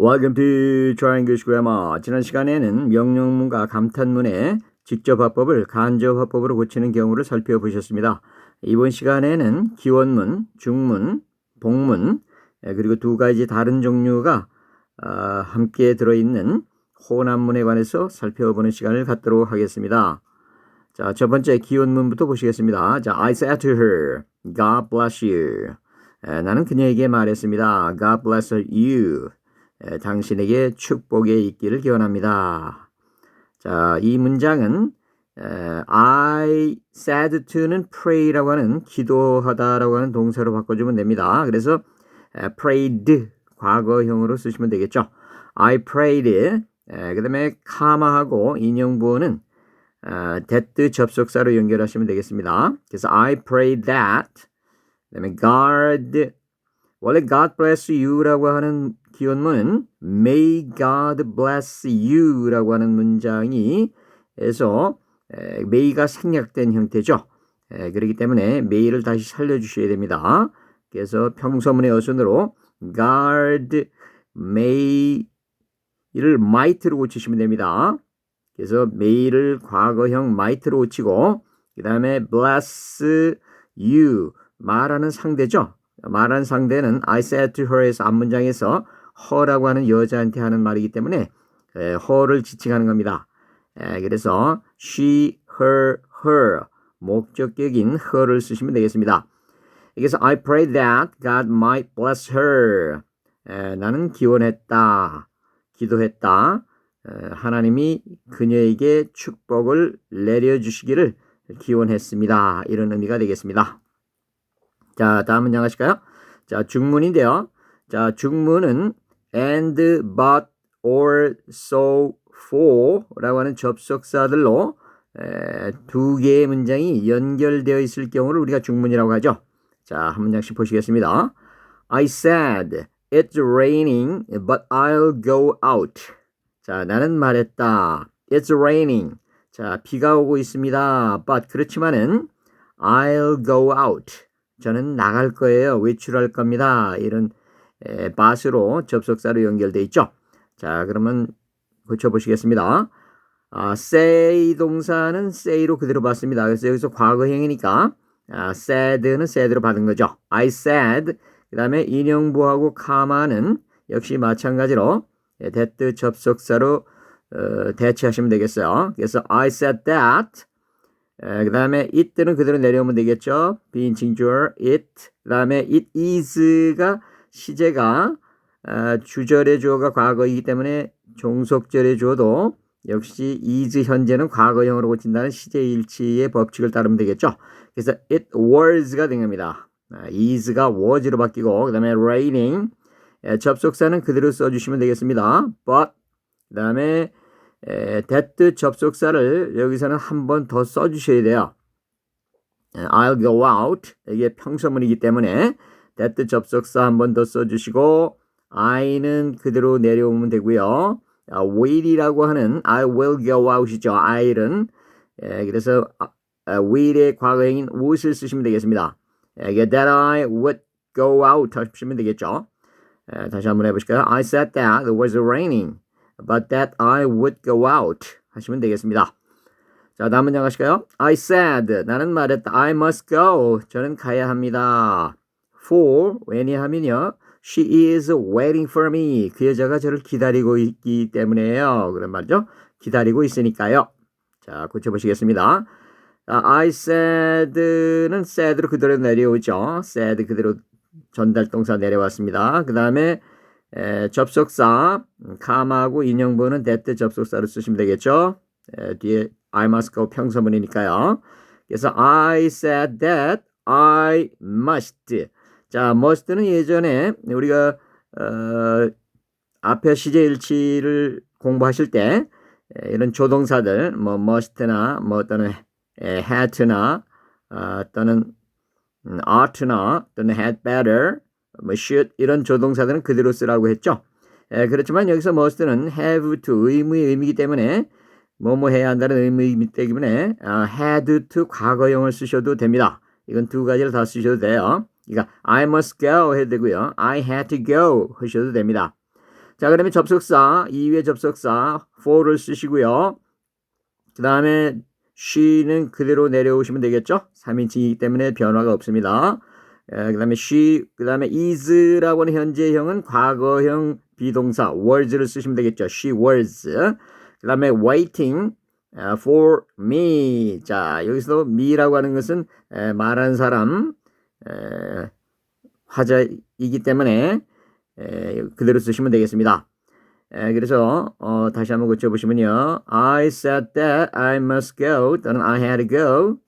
Welcome to Try English Grammar. 지난 시간에는 명령문과 감탄문의 직접 화법을 간접 화법으로 고치는 경우를 살펴보셨습니다. 이번 시간에는 기원문, 중문, 복문, 예, 그리고 두 가지 다른 종류가 아, 함께 들어있는 호남문에 관해서 살펴보는 시간을 갖도록 하겠습니다. 자, 첫 번째 기원문부터 보시겠습니다. 자, I said to her, God bless you. 에, 나는 그녀에게 말했습니다. God bless you. 에, 당신에게 축복의 있기를 기원합니다. 자, 이 문장은 에, I said to는 pray라고 하는 기도하다라고 하는 동사로 바꿔주면 됩니다. 그래서 에, prayed 과거형으로 쓰시면 되겠죠. I prayed. 그 다음에 카마하고 인용 부호는 어, that 접속사로 연결하시면 되겠습니다. 그래서 I pray that 그 다음에 God 원래 God bless you라고 하는 기원문은 May God bless you라고 하는 문장이 에서 에, may가 생략된 형태죠. 에, 그렇기 때문에 may를 다시 살려주셔야 됩니다. 그래서 평소문의 어순으로 God may 이를 might로 고치시면 됩니다. 그래서 may를 과거형 might로 고치고 그 다음에 bless you 말하는 상대죠. 말하는 상대는 I said to her에서 앞문장에서 her라고 하는 여자한테 하는 말이기 때문에 에, her를 지칭하는 겁니다. 에, 그래서 she, her, her 목적격인 her를 쓰시면 되겠습니다. 그래서 I pray that God might bless her. 에, 나는 기원했다. 기도했다. 하나님이 그녀에게 축복을 내려주시기를 기원했습니다. 이런 의미가 되겠습니다. 자, 다음 문장 하실까요? 자, 중문인데요. 자, 중문은 and, but, or, so, for 라고 하는 접속사들로 에, 두 개의 문장이 연결되어 있을 경우를 우리가 중문이라고 하죠. 자, 한 문장씩 보시겠습니다. I said, it's raining, but I'll go out. 자, 나는 말했다. It's raining. 자, 비가 오고 있습니다. But 그렇지만은 I'll go out. 저는 나갈 거예요. 외출할 겁니다. 이런 에, but으로 접속사로 연결돼 있죠. 자, 그러면 고쳐보시겠습니다. 아, say 동사는 say로 그대로 받습니다. 그래서 여기서 과거형이니까 아, said는 said로 받은 거죠. I said. 그 다음에 인형부하고 카마는 역시 마찬가지로 that 접속사로 어, 대체하시면 되겠어요. 그래서 I said that. 그 다음에 it는 그대로 내려오면 되겠죠. 비인칭 주어 it. 그 다음에 it is가 시제가 어, 주절의 주어가 과거이기 때문에 종속절의 주어도 역시 is 현재는 과거형으로 고친다는 시제일치의 법칙을 따르면 되겠죠. 그래서 it was가 된 겁니다. is가 was로 바뀌고 그 다음에 raining 접속사는 그대로 써주시면 되겠습니다. but 그 다음에 that 접속사를 여기서는 한 번 더 써주셔야 돼요. I'll go out 이게 평서문이기 때문에 that 접속사 한 번 더 써주시고 I는 그대로 내려오면 되고요. will이라고 하는 I will go out이죠. I'는 그래서 will의 과거형인 would을 쓰시면 되겠습니다. that I would go out 하시면 되겠죠. 다시 한번 해보실까요? I said that it was raining, but that I would go out 하시면 되겠습니다. 자, 다음 문장 하실까요? I said, 나는 말했다. I must go. 저는 가야 합니다. For, 왜냐하면요. She is waiting for me. 그 여자가 저를 기다리고 있기 때문에요. 그런 말이죠. 기다리고 있으니까요. 자, 고쳐보시겠습니다. I said는 said로 그대로 내려오죠. said 그대로 전달 동사 내려왔습니다. 그 다음에 접속사 감하고 인형부는 that 접속사를 쓰시면 되겠죠. 에, 뒤에 I must go 평서문이니까요. 그래서 I said that I must. 자, must는 예전에 우리가 어, 앞에 시제 일치를 공부하실 때 이런 조동사들 뭐 must나 뭐 또는 had나 어, 또는 ought나 또는 had better, 뭐 should 이런 조동사들은 그대로 쓰라고 했죠. 에, 그렇지만 여기서 must는 have to 의무의 의미이기 때문에 뭐뭐 해야 한다는 의미 때문에 아, had to 과거형을 쓰셔도 됩니다. 이건 두 가지를 다 쓰셔도 돼요. 그러니까 I must go 해도 되고요. I had to go 하셔도 됩니다. 자, 그러면 접속사, 2위의 접속사 for를 쓰시고요. 그 다음에 she는 그대로 내려오시면 되겠죠? 3인칭이기 때문에 변화가 없습니다. 그 다음에 she, 그 다음에 is라고 하는 현재형은 과거형 비동사 was를 쓰시면 되겠죠. she was. 그 다음에 waiting 어, for me. 자, 여기서 me라고 하는 것은 에, 말하는 사람, 에, 화자이기 때문에 에, 그대로 쓰시면 되겠습니다. 에, 그래서 어, 다시 한번 고쳐보시면요. I said that I must go 또는 I had to go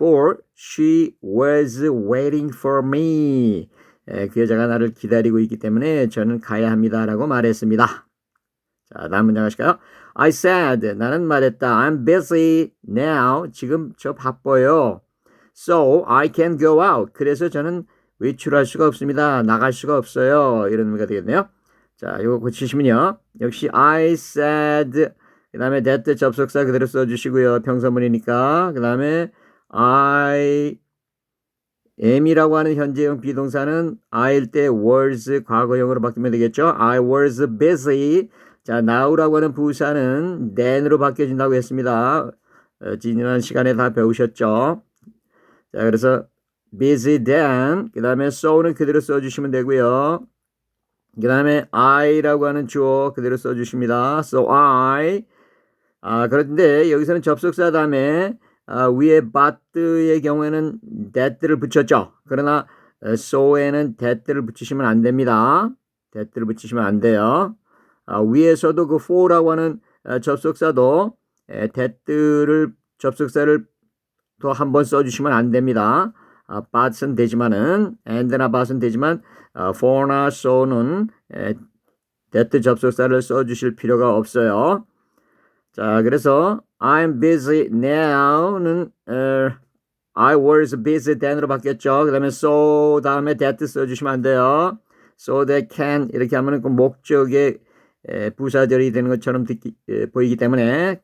for she was waiting for me. 에, 그 여자가 나를 기다리고 있기 때문에 저는 가야 합니다라고 말했습니다. 자, 다음 문장 하실까요? I said 나는 말했다. I'm busy now. 지금 저 바빠요. So I can go out. 그래서 저는 외출할 수가 없습니다. 나갈 수가 없어요. 이런 의미가 되겠네요. 자, 이거 고치시면요. 역시 I said 그 다음에 that 접속사 그대로 써주시고요. 평서문이니까. 그 다음에 I am이라고 하는 현재형 비동사는 I일 때 was 과거형으로 바뀌면 되겠죠. I was busy. 자, now라고 하는 부사는 then으로 바뀌어진다고 했습니다. 어, 지난 시간에 다 배우셨죠. 자, 그래서 busy then, 그 다음에 so는 그대로 써주시면 되고요. 그 다음에 I라고 하는 주어 그대로 써주십니다. So I. 아, 그런데 여기서는 접속사 다음에 아, 위에 but의 경우에는 that를 붙였죠. 그러나 어, so에는 that를 붙이시면 안 됩니다. that를 붙이시면 안 돼요. 아, 위에서도 그 for라고 하는 어, 접속사도 에, that를 접속사를 또 한 번 써주시면 안 됩니다. 아, but은 되지만은 and나 but은 되지만 어, for나 so는 에, that 접속사를 써주실 필요가 없어요. 자, 그래서 I'm busy now는 어, I was busy then으로 바뀌었죠. 그 다음에 so 다음에 that 써주시면 안 돼요. so that can 이렇게 하면은 그 목적의 에, 부사절이 되는 것처럼 듣기, 에, 보이기 때문에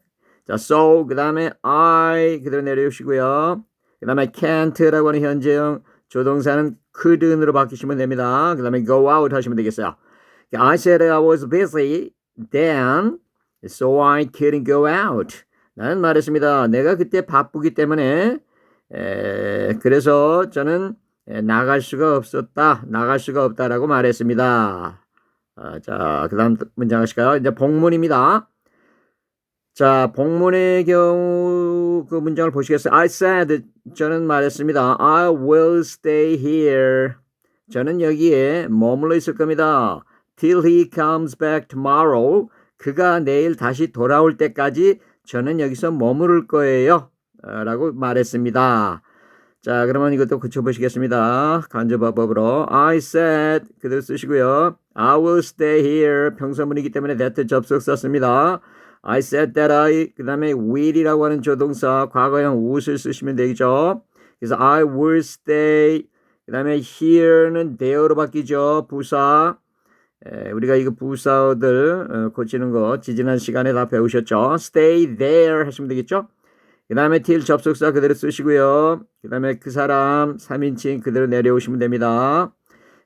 자, so 그 다음에 I 그대로 내려오시고요. 그 다음에 can't라고 하는 현재형 조동사는 couldn'으로 바뀌시면 됩니다. 그 다음에 go out 하시면 되겠어요. I said I was busy then so I couldn't go out. 나는 말했습니다. 내가 그때 바쁘기 때문에 에, 그래서 저는 에, 나갈 수가 없었다. 나갈 수가 없다라고 말했습니다. 아, 자, 그 다음 문장 하실까요? 이제 복문입니다. 자, 복문의 경우 그 문장을 보시겠어요? I said, 저는 말했습니다. I will stay here. 저는 여기에 머물러 있을 겁니다. Till he comes back tomorrow. 그가 내일 다시 돌아올 때까지 저는 여기서 머무를 거예요. 어, 라고 말했습니다. 자, 그러면 이것도 고쳐보시겠습니다. 간접화법으로. I said, 그대로 쓰시고요. I will stay here. 평서문이기 때문에 that 접속 썼습니다. I said that I, 그 다음에 will이라고 하는 조동사, 과거형 would을 쓰시면 되죠. 그래서 I will stay, 그 다음에 here는 there로 바뀌죠. 부사. 에, 우리가 이거 부사들 어, 고치는 거 지지난 시간에 다 배우셨죠. stay there 하시면 되겠죠. 그 다음에 till 접속사 그대로 쓰시고요. 그 다음에 그 사람 3인칭 그대로 내려오시면 됩니다.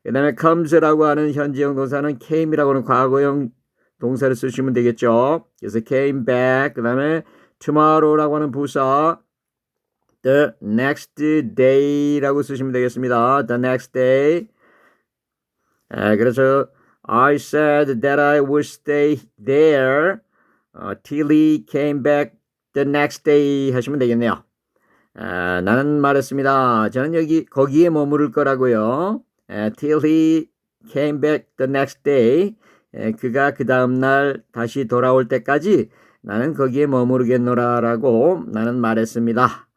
그 다음에 comes라고 하는 현재형 동사는 came이라고 하는 과거형 동사를 쓰시면 되겠죠. 그래서 came back, 그 다음에 tomorrow라고 하는 부사, the next day라고 쓰시면 되겠습니다. the next day. 아, 그래서 I said that I would stay there uh, till he came back the next day 하시면 되겠네요. 아, 나는 말했습니다. 저는 여기 거기에 머무를 거라고요. 아, till he came back the next day. 에, 그가 그 다음 날 다시 돌아올 때까지 나는 거기에 머무르겠노라라고 나는 말했습니다.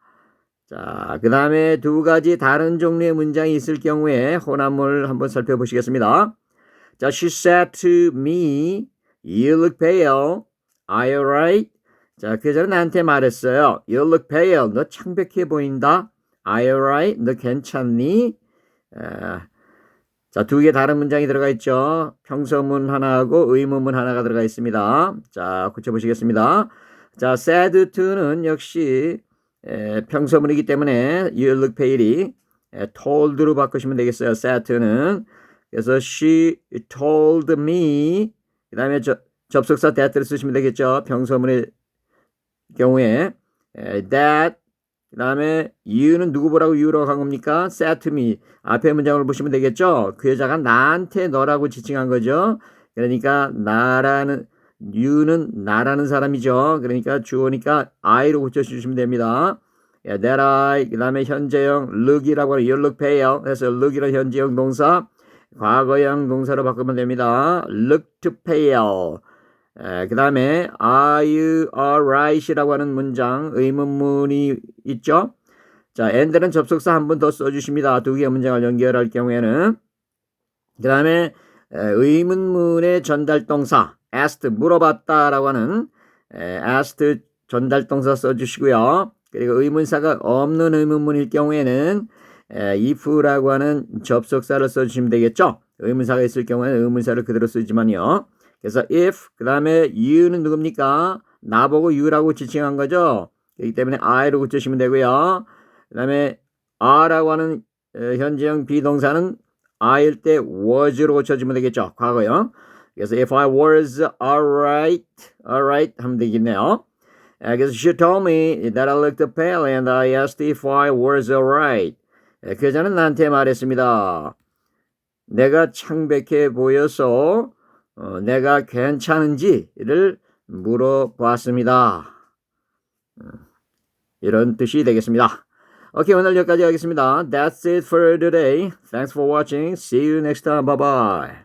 자, 그 다음에 두 가지 다른 종류의 문장이 있을 경우에 혼합물 한번 살펴보시겠습니다. 자, she said to me, you look pale. Are you right? 자, 그 전에 나한테 말했어요. You look pale. 너 창백해 보인다. Are you right? 너 괜찮니? 아, 자, 두 개 다른 문장이 들어가 있죠. 평서문 하나하고 의문문 하나가 들어가 있습니다. 자, 고쳐보시겠습니다. 자, said to는 역시 에, 평서문이기 때문에 you look pale이 에, told로 바꾸시면 되겠어요. said to는. 그래서 she told me 그 다음에 접속사 that를 쓰시면 되겠죠. 평소문의 경우에 에, that 그 다음에 you는 누구 보라고 you라고 한 겁니까? said to me 앞에 문장을 보시면 되겠죠. 그 여자가 나한테 너라고 지칭한 거죠. 그러니까 나라는 you는 나라는 사람이죠. 그러니까 주어니까 I로 고쳐주시면 됩니다. 예, that I 그 다음에 현재형 look이라고 하는 you look pale 그래서 look이라는 현재형 동사 과거형 동사로 바꾸면 됩니다. look to pale 그 다음에 are you alright이라고 하는 문장 의문문이 있죠. 자, and는 접속사 한 번 더 써주십니다. 두 개의 문장을 연결할 경우에는 그 다음에 의문문의 전달동사 asked 물어봤다 라고 하는 에, asked 전달동사 써주시고요. 그리고 의문사가 없는 의문문일 경우에는 에, if라고 하는 접속사를 써주시면 되겠죠. 의문사가 있을 경우에는 의문사를 그대로 쓰지만요. 그래서 if 그 다음에 you는 누굽니까? 나보고 you라고 지칭한 거죠. 그렇기 때문에 I로 붙이시면 되고요. 그 다음에 are라고 하는 어, 현재형 비동사는 I일 때 was로 고쳐주면 되겠죠. 과거요. 그래서 if I was alright, alright 하면 되겠네요. 에, 그래서 she told me that I looked pale and I asked if I was alright. 에, 그 여자는 나한테 말했습니다. 내가 창백해 보여서 어, 내가 괜찮은지를 물어봤습니다. 음, 이런 뜻이 되겠습니다. 오케이, 오늘 여기까지 하겠습니다. That's it for today. Thanks for watching. See you next time. Bye bye.